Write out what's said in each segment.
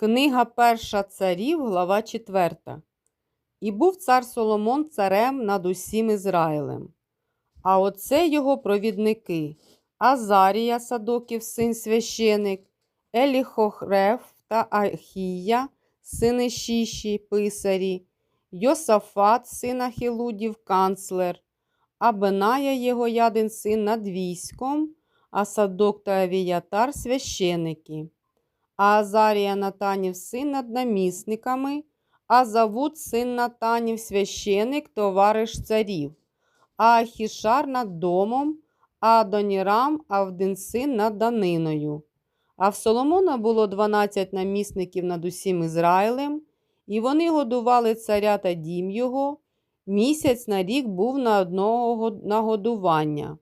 Книга Перша царів, глава 4. І був цар Соломон царем над усім Ізраїлем. А оце його провідники Азарія, Садоків, син священик, Еліхохрев та Ахія, сини Шіші, писарі, Йосафат, син Ахілудів, канцлер, Абеная його ядин син над військом, а Садок та Авіятар священики а Азарія Натанів син над намісниками, а Завуд син Натанів священик, товариш царів, а Ахішар над домом, а Адонірам, Авдин син над даниною. А в Соломона було дванадцять намісників над усім Ізраїлем, і вони годували царя та дім його. Місяць на рік був на одного нагодування.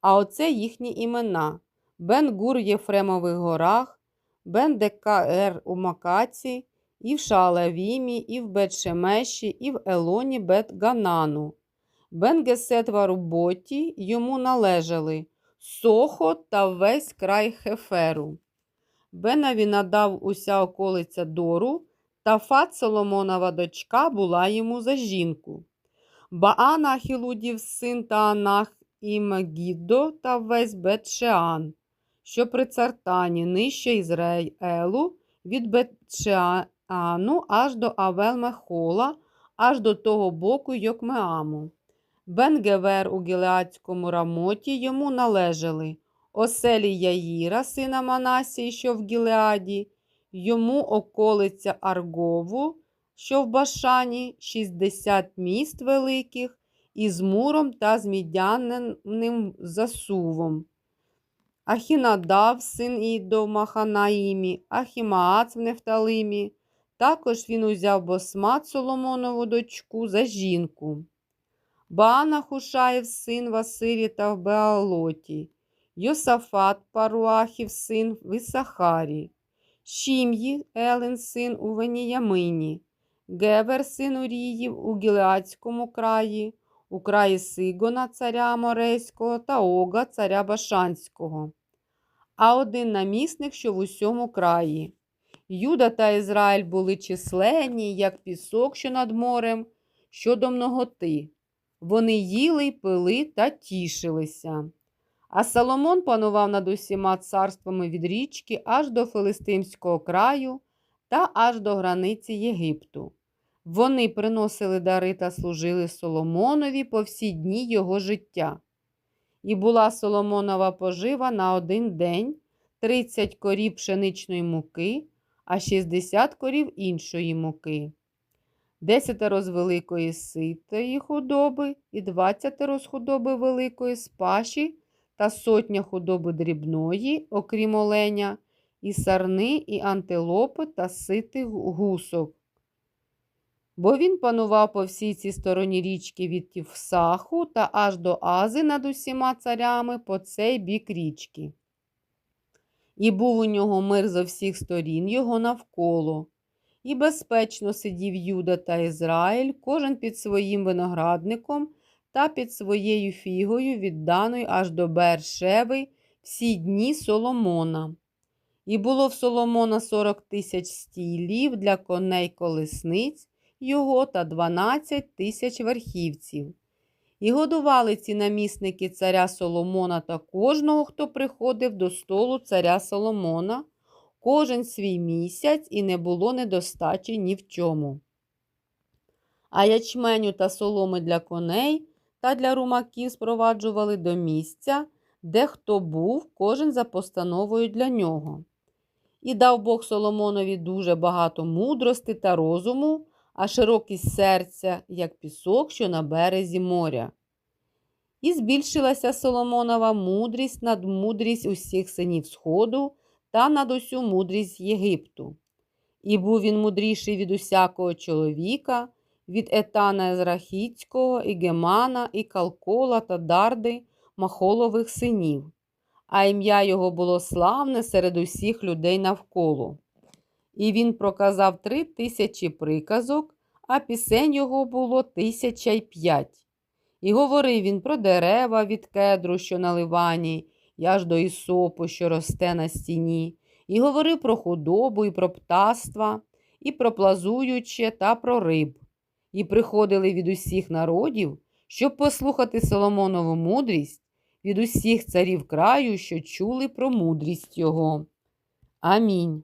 А оце їхні імена Бен-Гур Єфремових горах. Бен-Декаер у Макаці, і в Шаалавімі, і в Бет-Шемеші, і в Елоні Бет-Ганану. Бен-Гесет в Аруботі йому належали Сохо та весь край Хеферу. Бенаві надав уся околиця Дору, та Фат Соломонова дочка була йому за жінку. Баана Ахілудів син та Анах і Мегіддо та весь Бет-Шеан що при цартані нижче Ізраїлу від Бетшеану аж до Авел-Мехола, аж до того боку Йокмеаму. Бенгевер у Гілеацькому рамоті йому належали оселі Яїра, сина Манасії, що в Гілеаді, йому околиця Аргову, що в Башані, 60 міст великих, із муром та з мідяним засувом. Ахінадав, син Ідо Маханаїмі, Ахімаац в Нефталимі. Також він узяв Босмат Соломонову дочку за жінку. Баана Хушаєв, син Васирі та в Беалоті, Йосафат Паруахів, син в Ісахарі, Шім'ї, Елен, син у Веніямині, Гевер, син Уріїв у Гілеацькому краї, у краї Сигона, царя Морейського та Ога, царя Башанського а один намісник, що в усьому краї. Юда та Ізраїль були численні, як пісок, що над морем, щодо многоти. Вони їли пили та тішилися. А Соломон панував над усіма царствами від річки аж до Филистимського краю та аж до границі Єгипту. Вони приносили дари та служили Соломонові по всі дні його життя. І була Соломонова пожива на один день 30 корів пшеничної муки, а 60 корів іншої муки, десятеро з великої ситої худоби і двадцятеро з худоби великої спаші та сотня худоби дрібної, окрім оленя, і сарни, і антилопи та ситих гусок бо він панував по всій цій стороні річки від Тівсаху та аж до Ази над усіма царями по цей бік річки. І був у нього мир зо всіх сторін його навколо. І безпечно сидів Юда та Ізраїль, кожен під своїм виноградником та під своєю фігою, відданою аж до Бершеви всі дні Соломона. І було в Соломона сорок тисяч стілів для коней колесниць його та 12 тисяч верхівців. І годували ці намісники царя Соломона та кожного, хто приходив до столу царя Соломона, кожен свій місяць і не було недостачі ні в чому. А ячменю та соломи для коней та для румаків спроваджували до місця, де хто був, кожен за постановою для нього. І дав Бог Соломонові дуже багато мудрости та розуму, а широкість серця, як пісок, що на березі моря. І збільшилася Соломонова мудрість над мудрість усіх синів Сходу та над усю мудрість Єгипту. І був він мудріший від усякого чоловіка, від Етана Езрахіцького, і Гемана, і Калкола та Дарди, Махолових синів, а ім'я його було славне серед усіх людей навколо. І він проказав три тисячі приказок, а пісень його було тисяча й п'ять. І говорив він про дерева від кедру, що на ливані, і аж до ісопу, що росте на стіні, і говорив про худобу, і про птаства, і про плазуюче та про риб, і приходили від усіх народів, щоб послухати Соломонову мудрість від усіх царів краю, що чули про мудрість його. Амінь.